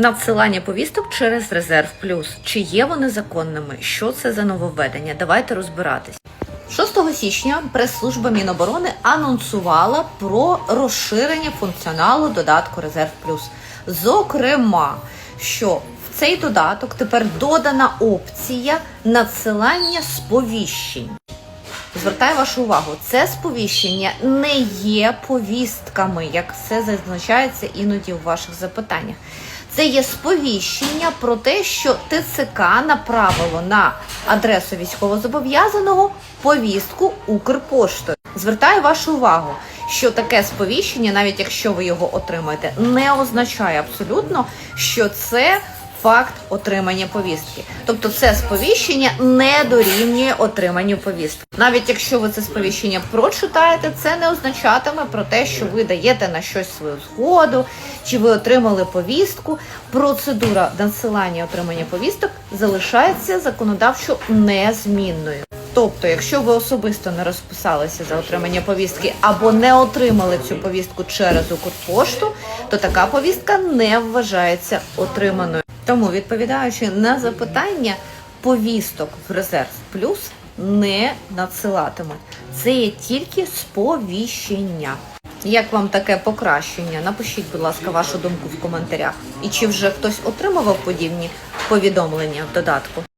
Надсилання повісток через резерв плюс. Чи є вони законними? Що це за нововведення? Давайте розбиратись. 6 січня прес-служба Міноборони анонсувала про розширення функціоналу додатку Резерв Плюс. Зокрема, що в цей додаток тепер додана опція надсилання сповіщень. Звертаю вашу увагу, це сповіщення не є повістками, як це зазначається іноді у ваших запитаннях. Це є сповіщення про те, що ТЦК направило на адресу військовозобов'язаного повістку Укрпоштою. Звертаю вашу увагу, що таке сповіщення, навіть якщо ви його отримаєте, не означає абсолютно, що це факт отримання повістки. Тобто це сповіщення не дорівнює отриманню повістки. Навіть якщо ви це сповіщення прочитаєте, це не означатиме про те, що ви даєте на щось свою згоду, чи ви отримали повістку. Процедура надсилання отримання повісток залишається законодавчо незмінною. Тобто, якщо ви особисто не розписалися за отримання повістки або не отримали цю повістку через Укрпошту, то така повістка не вважається отриманою. Тому, відповідаючи на запитання, повісток в резерв плюс не надсилатимуть. Це є тільки сповіщення. Як вам таке покращення? Напишіть, будь ласка, вашу думку в коментарях. І чи вже хтось отримував подібні повідомлення в додатку?